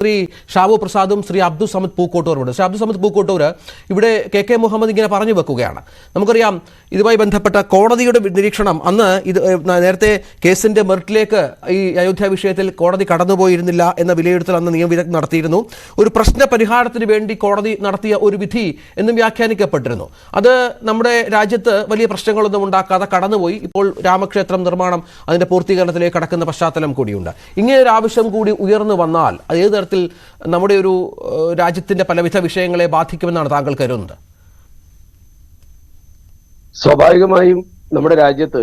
ശ്രീ ഷാബു പ്രസാദും ശ്രീ അബ്ദുൾ സമദ് പൂക്കോട്ടൂറുമുണ്ട് ശ്രീ അബ്ദുൾ സമദ് പൂക്കോട്ടൂർ ഇവിടെ K K Muhammad ഇങ്ങനെ പറഞ്ഞു വെക്കുകയാണ്. നമുക്കറിയാം ഇതുമായി ബന്ധപ്പെട്ട കോടതിയുടെ നിരീക്ഷണം അന്ന് ഇത് നേരത്തെ കേസിന്റെ മെറിറ്റിലേക്ക് ഈ അയോധ്യ വിഷയത്തിൽ കോടതി കടന്നുപോയിരുന്നില്ല എന്ന വിലയിരുത്തൽ അന്ന് നിയമവിദഗ്ധ നടത്തിയിരുന്നു. ഒരു പ്രശ്ന പരിഹാരത്തിന് വേണ്ടി കോടതി നടത്തിയ ഒരു വിധി എന്നും വ്യാഖ്യാനിക്കപ്പെട്ടിരുന്നു. അത് നമ്മുടെ രാജ്യത്ത് വലിയ പ്രശ്നങ്ങളൊന്നും ഉണ്ടാക്കാതെ കടന്നുപോയി. ഇപ്പോൾ രാമക്ഷേത്രം നിർമ്മാണം അതിന്റെ പൂർത്തീകരണത്തിലേക്ക് കടക്കുന്ന പശ്ചാത്തലം കൂടിയുണ്ട്. ഇങ്ങനെ ഒരു ആവശ്യം കൂടി ഉയർന്നു വന്നാൽ അത് ഏത് തരത്തിൽ നമ്മുടെ ഒരു രാജ്യത്തിന്റെ പലവിധ വിഷയങ്ങളെ ബാധിക്കുമെന്നാണ് താങ്കൾ കരുതുന്നത്. സ്വാഭാവികമായും നമ്മുടെ രാജ്യത്ത്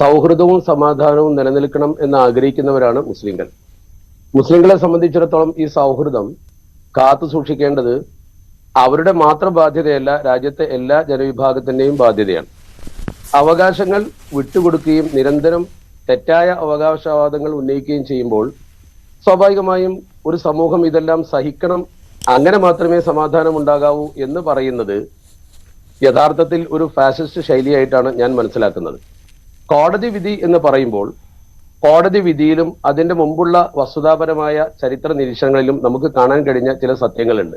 സൗഹൃദവും സമാധാനവും നിലനിൽക്കണം എന്ന് ആഗ്രഹിക്കുന്നവരാണ് മുസ്ലിങ്ങൾ മുസ്ലിങ്ങളെ സംബന്ധിച്ചിടത്തോളം ഈ സൗഹൃദം കാത്തു സൂക്ഷിക്കേണ്ടത് അവരുടെ മാത്രം ബാധ്യതയല്ല രാജ്യത്തെ എല്ലാ ജനവിഭാഗത്തിന്റെയും ബാധ്യതയാണ്. അവകാശങ്ങൾ വിട്ടുകൊടുക്കുകയും നിരന്തരം തെറ്റായ അവകാശവാദങ്ങൾ ഉന്നയിക്കുകയും ചെയ്യുമ്പോൾ സ്വാഭാവികമായും ഒരു സമൂഹം ഇതെല്ലാം സഹിക്കണം അങ്ങനെ മാത്രമേ സമാധാനം ഉണ്ടാകാവൂ എന്ന് പറയുന്നത് യഥാർത്ഥത്തിൽ ഒരു ഫാസിസ്റ്റ് ശൈലിയായിട്ടാണ് ഞാൻ മനസ്സിലാക്കുന്നത്. കോടതി വിധി എന്ന് പറയുമ്പോൾ കോടതി വിധിയിലും അതിന്റെ മുമ്പുള്ള വസ്തുതാപരമായ ചരിത്ര നിരീക്ഷണങ്ങളിലും നമുക്ക് കാണാൻ കഴിഞ്ഞ ചില സത്യങ്ങളുണ്ട്.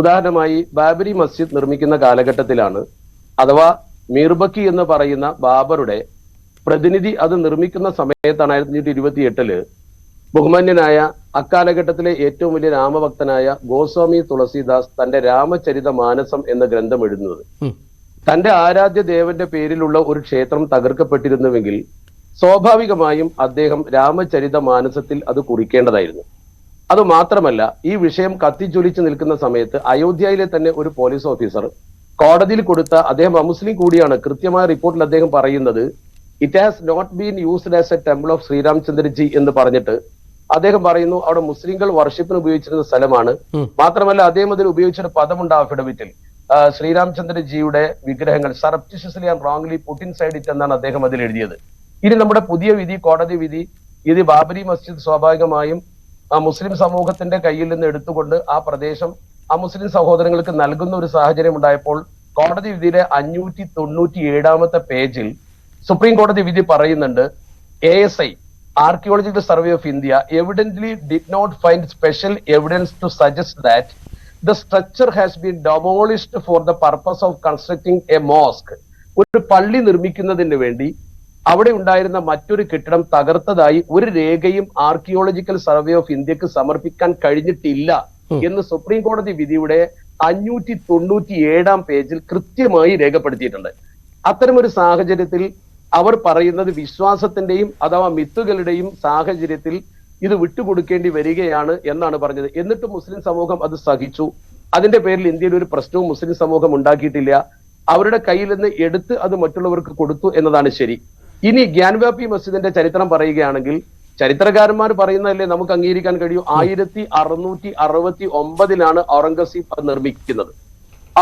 ഉദാഹരണമായി ബാബരി മസ്ജിദ് നിർമ്മിക്കുന്ന കാലഘട്ടത്തിലാണ് അഥവാ മീർബക്കി എന്ന് പറയുന്ന ബാബറുടെ പ്രതിനിധി അത് നിർമ്മിക്കുന്ന സമയത്താണ് ആയിരത്തി അഞ്ഞൂറ്റി ഇരുപത്തി എട്ടിൽ ബഹുമാന്യനായ അക്കാലഘട്ടത്തിലെ ഏറ്റവും വലിയ രാമഭക്തനായ ഗോസ്വാമി തുളസീദാസ് തന്റെ രാമചരിത മാനസം എന്ന ഗ്രന്ഥം എഴുതുന്നത്. തന്റെ ആരാധ്യ ദേവന്റെ പേരിലുള്ള ഒരു ക്ഷേത്രം തകർക്കപ്പെട്ടിരുന്നുവെങ്കിൽ സ്വാഭാവികമായും അദ്ദേഹം രാമചരിത മാനസത്തിൽ അത് കുറിക്കേണ്ടതായിരുന്നു. അത് മാത്രമല്ല ഈ വിഷയം കത്തിജ്വലിച്ചു നിൽക്കുന്ന സമയത്ത് അയോധ്യയിലെ തന്നെ ഒരു പോലീസ് ഓഫീസർ കോടതിയിൽ കൊടുത്ത അദ്ദേഹം അമുസ്ലിം കൂടിയാണ്. കൃത്യമായ റിപ്പോർട്ടിൽ അദ്ദേഹം പറയുന്നത് it has not been used as a temple of Shri Ramachandra ji എന്ന് പറഞ്ഞിട്ട് അദ്ദേഹം പറയുന്നു അവിടെ മുസ്ലിങ്ങൾ വർഷിപ്പിന് ഉപയോഗിച്ചിരുന്ന സ്ഥലമാണ്. മാത്രമല്ല അദ്ദേഹം അതിൽ ഉപയോഗിച്ചൊരു പദമുണ്ട് അഫിഡവിറ്റിൽ ശ്രീരാമചന്ദ്രജിയുടെ വിഗ്രഹങ്ങൾ surreptitiously and wrongly put in it എന്നാണ് അദ്ദേഹം അതിൽ എഴുതിയത്. ഇനി നമ്മുടെ പുതിയ വിധി കോടതി വിധി ഇത് ബാബരി മസ്ജിദ് സ്വാഭാവികമായും ആ മുസ്ലിം സമൂഹത്തിന്റെ കയ്യിൽ നിന്ന് എടുത്തുകൊണ്ട് ആ പ്രദേശം ആ മുസ്ലിം സഹോദരങ്ങൾക്ക് നൽകുന്ന ഒരു സാഹചര്യം ഉണ്ടായപ്പോൾ കോടതി വിധിയിലെ അഞ്ഞൂറ്റി തൊണ്ണൂറ്റി ഏഴാമത്തെ പേജിൽ സുപ്രീം കോടതി വിധി പറയുന്നുണ്ട് A S I archaeological survey of India evidently did not find special evidence to suggest that the structure has been demolished for the purpose of constructing a mosque ഒരു പള്ളി നിർമ്മിക്കുന്നതിന് വേണ്ടി അവിടെ ഉണ്ടായിരുന്ന മറ്റൊരു കെട്ടിടം തകർത്തതായി ഒരു രേഖയും ആർക്കിയോളജിക്കൽ സർവേ ഓഫ് ഇന്ത്യയ്ക്ക് സമർപ്പിക്കാൻ കഴിഞ്ഞിട്ടില്ല എന്ന് സുപ്രീം കോടതി വിധിയുടെ അഞ്ഞൂറ്റി തൊണ്ണൂറ്റി ഏഴാം പേജിൽ കൃത്യമായി രേഖപ്പെടുത്തിയിട്ടുണ്ട്. അത്തരമൊരു സാഹചര്യത്തിൽ അവർ പറയുന്നത് വിശ്വാസത്തിന്റെയും അഥവാ മിത്തുകളുടെയും സാഹചര്യത്തിൽ ഇത് വിട്ടുകൊടുക്കേണ്ടി വരികയാണ് എന്നാണ് പറഞ്ഞത്. എന്നിട്ട് മുസ്ലിം സമൂഹം അത് സഹിച്ചു. അതിന്റെ പേരിൽ ഇന്ത്യയിൽ ഒരു പ്രശ്നവും മുസ്ലിം സമൂഹം ഉണ്ടാക്കിയിട്ടില്ല. അവരുടെ കയ്യിൽ നിന്ന് എടുത്ത് അത് മറ്റുള്ളവർക്ക് കൊടുത്തു എന്നതാണ് ശരി. ഇനി ഗ്യാൻവ്യാപി മസ്ജിദിന്റെ ചരിത്രം പറയുകയാണെങ്കിൽ ചരിത്രകാരന്മാർ പറയുന്നതല്ലേ നമുക്ക് അംഗീകരിക്കാൻ കഴിയൂ? ആയിരത്തി അറുന്നൂറ്റി അറുപത്തി ഒമ്പതിലാണ് ഔറംഗസീബ് നിർമ്മിക്കുന്നത്.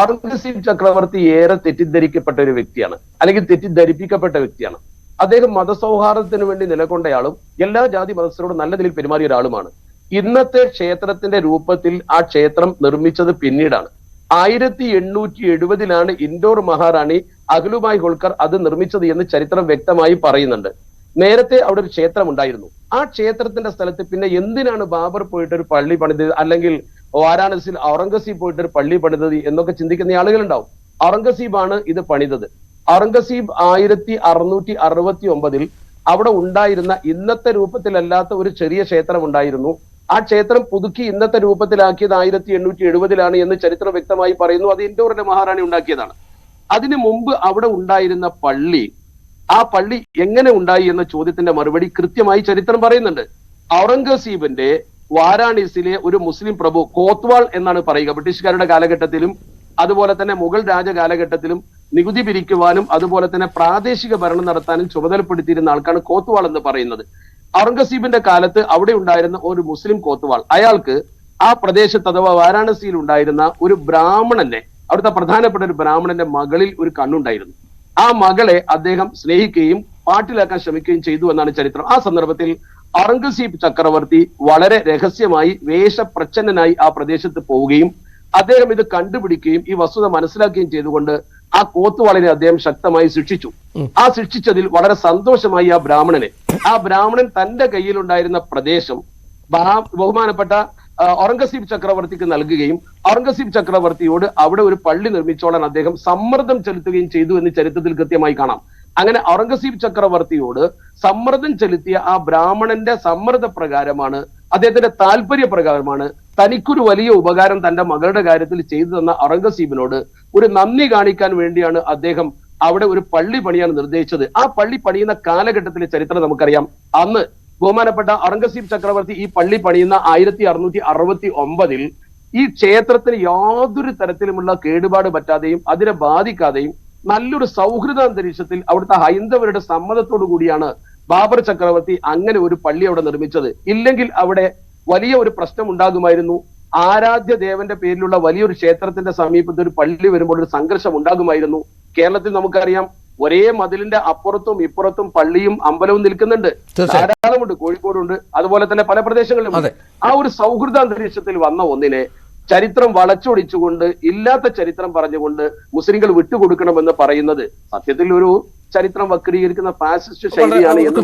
ഔറംഗസീബ് ചക്രവർത്തി ഏറെ തെറ്റിദ്ധരിക്കപ്പെട്ട ഒരു വ്യക്തിയാണ്. അല്ലെങ്കിൽ തെറ്റിദ്ധരിപ്പിക്കപ്പെട്ട വ്യക്തിയാണ്. അദ്ദേഹം മതസൗഹാർദ്ദത്തിന് വേണ്ടി നിലകൊണ്ടയാളും എല്ലാ ജാതി മതസ്ഥരോടും നല്ല നിലയിൽ പെരുമാറിയ ഒരാളുമാണ്. ഇന്നത്തെ ക്ഷേത്രത്തിന്റെ രൂപത്തിൽ ആ ക്ഷേത്രം നിർമ്മിച്ചത് പിന്നീടാണ്. ആയിരത്തി എണ്ണൂറ്റി എഴുപതിലാണ് ഇൻഡോർ മഹാറാണി അഖിലുമായി ഹോൾക്കർ അത് നിർമ്മിച്ചത് എന്ന് ചരിത്രം വ്യക്തമായി പറയുന്നുണ്ട്. നേരത്തെ അവിടെ ഒരു ക്ഷേത്രം ഉണ്ടായിരുന്നു ആ ക്ഷേത്രത്തിന്റെ സ്ഥലത്ത് പിന്നെ എന്തിനാണ് ബാബർ പോയിട്ട് ഒരു പള്ളി പണിത് അല്ലെങ്കിൽ വാരാണസിയിൽ ഔറംഗസീബ് പോയിട്ട് ഒരു പള്ളി പണിതത് എന്നൊക്കെ ചിന്തിക്കുന്ന ആളുകളുണ്ടാവും. ഔറംഗസീബാണ് ഇത് പണിതത്. ഔറംഗസീബ് ആയിരത്തി അറുന്നൂറ്റി അറുപത്തി ഒമ്പതിൽ അവിടെ ഉണ്ടായിരുന്ന ഇന്നത്തെ രൂപത്തിലല്ലാത്ത ഒരു ചെറിയ ക്ഷേത്രം ഉണ്ടായിരുന്നു. ആ ക്ഷേത്രം പുതുക്കി ഇന്നത്തെ രൂപത്തിലാക്കിയത് ആയിരത്തി എണ്ണൂറ്റി എഴുപതിലാണ് എന്ന് ചരിത്രം വ്യക്തമായി പറയുന്നു. അത് ഇൻഡോറിന്റെ മഹാറാണി ഉണ്ടാക്കിയതാണ്. അതിനു മുമ്പ് അവിടെ ഉണ്ടായിരുന്ന പള്ളി ആ പള്ളി എങ്ങനെ ഉണ്ടായി എന്ന ചോദ്യത്തിന്റെ മറുപടി കൃത്യമായി ചരിത്രം പറയുന്നുണ്ട്. ഔറംഗസീബിന്റെ വാരാണസിയിലെ ഒരു മുസ്ലിം പ്രഭു കോത്വാൾ എന്നാണ് പറയുക. ബ്രിട്ടീഷുകാരുടെ കാലഘട്ടത്തിലും അതുപോലെ തന്നെ മുഗൾ രാജ കാലഘട്ടത്തിലും നികുതി പിരിക്കുവാനും അതുപോലെ തന്നെ പ്രാദേശിക ഭരണം നടത്താനും ചുമതലപ്പെടുത്തിയിരുന്ന ആൾക്കാണ് കോത്വാൾ എന്ന് പറയുന്നത്. ഔറംഗസീബിന്റെ കാലത്ത് അവിടെ ഉണ്ടായിരുന്ന ഒരു മുസ്ലിം കോത്വാൾ അയാൾക്ക് ആ പ്രദേശത്ത് അഥവാ വാരാണസിയിൽ ഉണ്ടായിരുന്ന ഒരു ബ്രാഹ്മണന്റെ അവിടുത്തെ പ്രധാനപ്പെട്ട ഒരു ബ്രാഹ്മണന്റെ മകളിൽ ഒരു കണ്ണുണ്ടായിരുന്നു. ആ മകളെ അദ്ദേഹം സ്നേഹിക്കുകയും പാട്ടിലാക്കാൻ ശ്രമിക്കുകയും ചെയ്തു എന്നാണ് ചരിത്രം. ആ സന്ദർഭത്തിൽ ഔറംഗസീബ് ചക്രവർത്തി വളരെ രഹസ്യമായി വേഷപ്രച്ഛന്നനായി ആ പ്രദേശത്ത് പോവുകയും അദ്ദേഹം ഇത് കണ്ടുപിടിക്കുകയും ഈ വസ്തുത മനസ്സിലാക്കുകയും ചെയ്തുകൊണ്ട് ആ കോത്തുവാളിനെ അദ്ദേഹം ശക്തമായി ശിക്ഷിച്ചു. ആ ശിക്ഷിച്ചതിൽ വളരെ സന്തോഷമായി ആ ബ്രാഹ്മണനെ. ആ ബ്രാഹ്മണൻ തന്റെ കയ്യിലുണ്ടായിരുന്ന പ്രദേശം ബഹുമാനപ്പെട്ട ഔറംഗസീബ് ചക്രവർത്തിക്ക് നൽകുകയും ഔറംഗസീബ് ചക്രവർത്തിയോട് അവിടെ ഒരു പള്ളി നിർമ്മിച്ചോളാൻ അദ്ദേഹം സമ്മർദ്ദം ചെലുത്തുകയും ചെയ്തു എന്ന് ചരിത്രത്തിൽ കൃത്യമായി കാണാം. അങ്ങനെ ഔറംഗസീബ് ചക്രവർത്തിയോട് സമ്മർദ്ദം ചെലുത്തിയ ആ ബ്രാഹ്മണന്റെ സമ്മർദ്ദ പ്രകാരമാണ് അദ്ദേഹത്തിന്റെ താല്പര്യ പ്രകാരമാണ് തനിക്കൊരു വലിയ ഉപകാരം തന്റെ മകളുടെ കാര്യത്തിൽ ചെയ്തു തന്ന ഔറംഗസീബിനോട് ഒരു നന്ദി കാണിക്കാൻ വേണ്ടിയാണ് അദ്ദേഹം അവിടെ ഒരു പള്ളി പണിയാൻ നിർദ്ദേശിച്ചത്. ആ പള്ളി പണിയുന്ന കാലഘട്ടത്തിലെ ചരിത്രം നമുക്കറിയാം. അന്ന് ബഹുമാനപ്പെട്ട ഔറംഗസീബ് ചക്രവർത്തി ഈ പള്ളി പണിയുന്ന ആയിരത്തി അറുന്നൂറ്റി അറുപത്തി ഒമ്പതിൽ ഈ ക്ഷേത്രത്തിന് യാതൊരു തരത്തിലുമുള്ള കേടുപാട് പറ്റാതെയും അതിനെ ബാധിക്കാതെയും നല്ലൊരു സൗഹൃദ അന്തരീക്ഷത്തിൽ അവിടുത്തെ ഹൈന്ദവരുടെ സമ്മതത്തോടു കൂടിയാണ് ബാബർ ചക്രവർത്തി അങ്ങനെ ഒരു പള്ളി അവിടെ നിർമ്മിച്ചത്. ഇല്ലെങ്കിൽ അവിടെ വലിയ ഒരു പ്രശ്നം ഉണ്ടാകുമായിരുന്നു. ആരാധ്യ ദേവന്റെ പേരിലുള്ള വലിയൊരു ക്ഷേത്രത്തിന്റെ സമീപത്ത് ഒരു പള്ളി വരുമ്പോൾ ഒരു സംഘർഷം ഉണ്ടാകുമായിരുന്നു. കേരളത്തിൽ നമുക്കറിയാം ഒരേ മതിലിന്റെ അപ്പുറത്തും ഇപ്പുറത്തും പള്ളിയും അമ്പലവും നിൽക്കുന്നുണ്ട്. ധാരാളമുണ്ട് കോഴിക്കോടുണ്ട് അതുപോലെ തന്നെ പല പ്രദേശങ്ങളിലും ആ ഒരു സൗഹൃദ അന്തരീക്ഷത്തിൽ വന്ന ഒന്നിനെ ചരിത്രം വളച്ചൊടിച്ചുകൊണ്ട് ഇല്ലാത്ത ചരിത്രം പറഞ്ഞുകൊണ്ട് മുസ്ലിങ്ങൾ വിട്ടുകൊടുക്കണമെന്ന് പറയുന്നത് സത്യത്തിൽ ഒരു ചരിത്രം വക്രീകരിക്കുന്ന ഫാസിസ്റ്റ് ശൈലിയാണ് എന്ന്